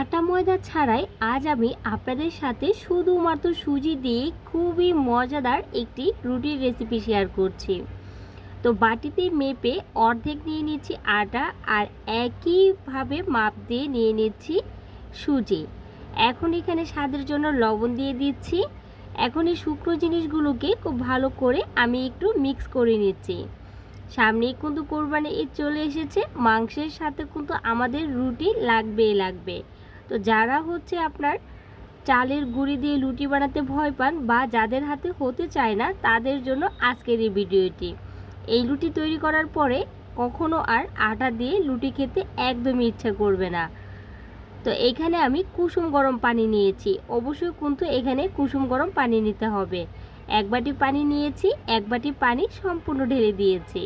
আটা ময়দা ছাড়াই আজ আমি আপনাদের সাথে শুধুমাত্র সুজি দিয়ে খুবই মজাদার একটি রুটির রেসিপি শেয়ার করছি। তো বাটিতে মেপে অর্ধেক নিয়ে নিচ্ছি আটা আর একইভাবে মাপ দিয়ে নিয়ে নিচ্ছি সুজি। এখন এখানে স্বাদের জন্য লবণ দিয়ে দিচ্ছি। এখন এই শুকনো জিনিসগুলোকে খুব ভালো করে আমি একটু মিক্স করে নিচ্ছি। সামনেই কিন্তু কোরবানি চলে এসেছে, মাংসের সাথে কিন্তু আমাদের রুটি লাগবেই লাগবে। তো যারা হচ্ছে আপনার চালের গুঁড়ি দিয়ে লুটি বানাতে ভয় পান বা যাদের হাতে হতে চায় না, তাদের জন্য আজকের এই ভিডিওটি। এই লুটি তৈরি করার পরে কখনো আর আটা দিয়ে লুটি খেতে একদমই ইচ্ছা করবে না। তো এখানে আমি কুসুম গরম পানি নিয়েছি। অবশ্যই কিন্তু এখানে কুসুম গরম পানি নিতে হবে। এক বাটি পানি নিয়েছি, এক বাটি পানি সম্পূর্ণ ঢেলে দিয়েছি।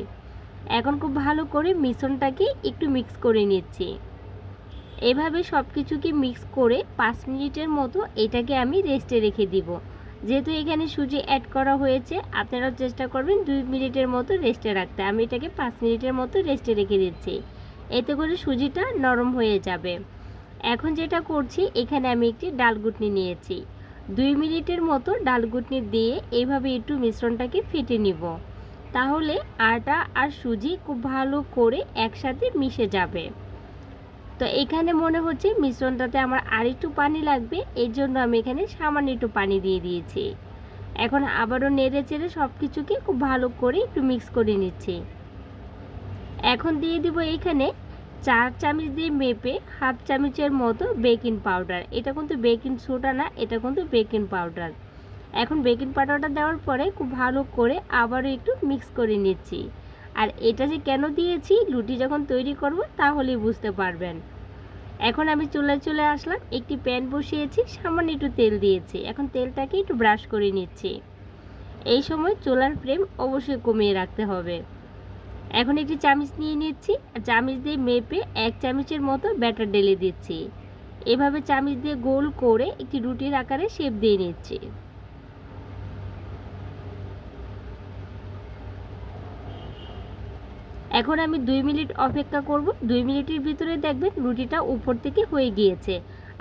এখন খুব ভালো করে মিশ্রণটাকে একটু মিক্স করে নিচ্ছি। এভাবে সব কিছুকে মিক্স করে পাঁচ মিনিটের মতো এটাকে আমি রেস্টে রেখে দিব। যেহেতু এখানে সুজি অ্যাড করা হয়েছে, আপনারাও চেষ্টা করবেন দুই মিনিটের মতো রেস্টে রাখতে। আমি এটাকে পাঁচ মিনিটের মতো রেস্টে রেখে দিচ্ছি। এতে করে সুজিটা নরম হয়ে যাবে। এখন যেটা করছি, এখানে আমি একটি ডালগুটনি নিয়েছি। দুই মিনিটের মতো ডালগুটনি দিয়ে এইভাবে একটু মিশ্রণটাকে ফেটে নিব। তাহলে আটা আর সুজি খুব ভালো করে একসাথে মিশে যাবে। তো এখানে মনে হচ্ছে মিশ্রণটাতে আমার আর একটু পানি লাগবে, এর জন্য আমি এখানে সামান্য একটু পানি দিয়ে দিয়েছি। এখন আবারও নেড়ে চেড়ে সব কিছুকে খুব ভালো করে একটু মিক্স করে নিচ্ছি। এখন দিয়ে দিব এখানে চার চামচ দিয়ে মেপে হাফ চামচের মতো বেকিং পাউডার। এটা কিন্তু বেকিং সোডা না, এটা কিন্তু বেকিং পাউডার। এখন বেকিং পাউডারটা দেওয়ার পরে খুব ভালো করে আবারও একটু মিক্স করে নিচ্ছি। আর এটা যে কেন দিয়েছি, রুটি যখন তৈরি করব, তাহলেই বুঝতে পারবেন। এখন আমি চুলায় চলে আসলাম, একটি প্যান বসিয়েছি, সামান্য একটু তেল দিয়েছি। এখন তেলটাকে একটু ব্রাশ করে নিচ্ছি। এই সময় চুলার ফ্লেম অবশ্যই কমিয়ে রাখতে হবে। এখন একটি চামচ নিয়ে নিচ্ছি, আর চামচ দিয়ে মেপে এক চামচের মতো ব্যাটার ডেলে দিচ্ছি। এভাবে চামচ দিয়ে গোল করে একটি রুটির আকারে শেপ দিয়ে নিচ্ছি। এখন আমি দুই মিনিট অপেক্ষা করব। দুই মিনিটের ভিতরে দেখবেন রুটিটা উপর থেকে হয়ে গিয়েছে।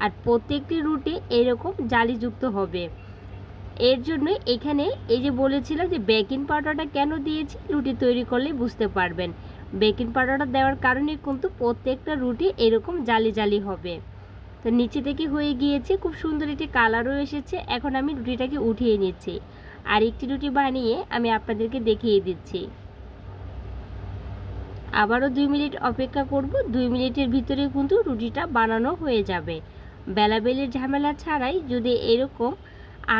আর প্রত্যেকটি রুটি এরকম জালিযুক্ত হবে। এর জন্য এখানে এই যে বলেছিলাম যে বেকিং পাউডারটা কেন দিয়েছি, রুটি তৈরি করলে বুঝতে পারবেন। বেকিং পাউডারটা দেওয়ার কারণে কিন্তু প্রত্যেকটা রুটি এরকম জালি জালি হবে। তো নিচে থেকে হয়ে গিয়েছে, খুব সুন্দর একটি কালারও এসেছে। এখন আমি রুটিটাকে উঠিয়ে নিচ্ছি। আর একটি রুটি বানিয়ে আমি আপনাদেরকে দেখিয়ে দিচ্ছি। আবারও দুই মিনিট অপেক্ষা করব। দুই মিনিটের ভিতরে কিন্তু রুটিটা বানানো হয়ে যাবে। বেলাবেলির ঝামেলা ছাড়াই যদি এরকম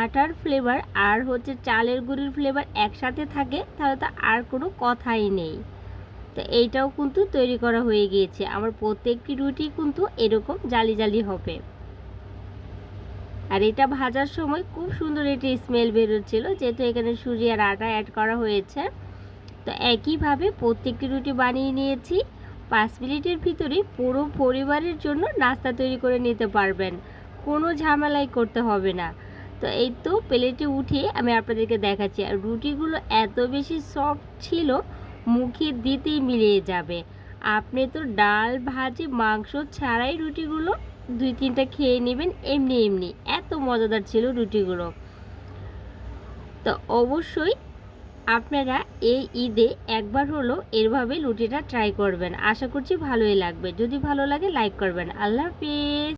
আটার ফ্লেভার আর হচ্ছে চালের গুঁড়ির ফ্লেভার একসাথে থাকে, তাহলে তো আর কোনো কথাই নেই। তো এইটাও কিন্তু তৈরি করা হয়ে গিয়েছে। আমার প্রত্যেকটি রুটি কিন্তু এরকম জালি জালি হবে। আর এটা ভাজার সময় খুব সুন্দর একটি স্মেল বেরোচ্ছিল। যেহেতু এখানে সুজি আর আটা অ্যাড করা হয়েছে। তো একইভাবে প্রত্যেকটি রুটি বানিয়ে নিয়েছি। পাঁচ মিনিটের ভিতরে পুরো পরিবারের জন্য নাস্তা তৈরি করে নিতে পারবেন। কোনো ঝামেলাই করতে হবে না। তো এই তো প্লেটে উঠিয়ে আমি আপনাদেরকে দেখাচ্ছি, আর রুটিগুলো এত বেশি সফট ছিল, মুখে দিতেই মিলিয়ে যাবে। আপনি তো ডাল, ভাজি, মাংস ছাড়াই রুটিগুলো দুই তিনটা খেয়ে নেবেন, এমনি এমনি। এত মজাদার ছিল রুটিগুলো। তো অবশ্যই আপনারা এই ঈদে একবার হলো এরভাবে লুটিটা ট্রাই করবেন। আশা করছি ভালোই লাগবে। যদি ভালো লাগে লাইক করবেন। আল্লাহ হাফিজ।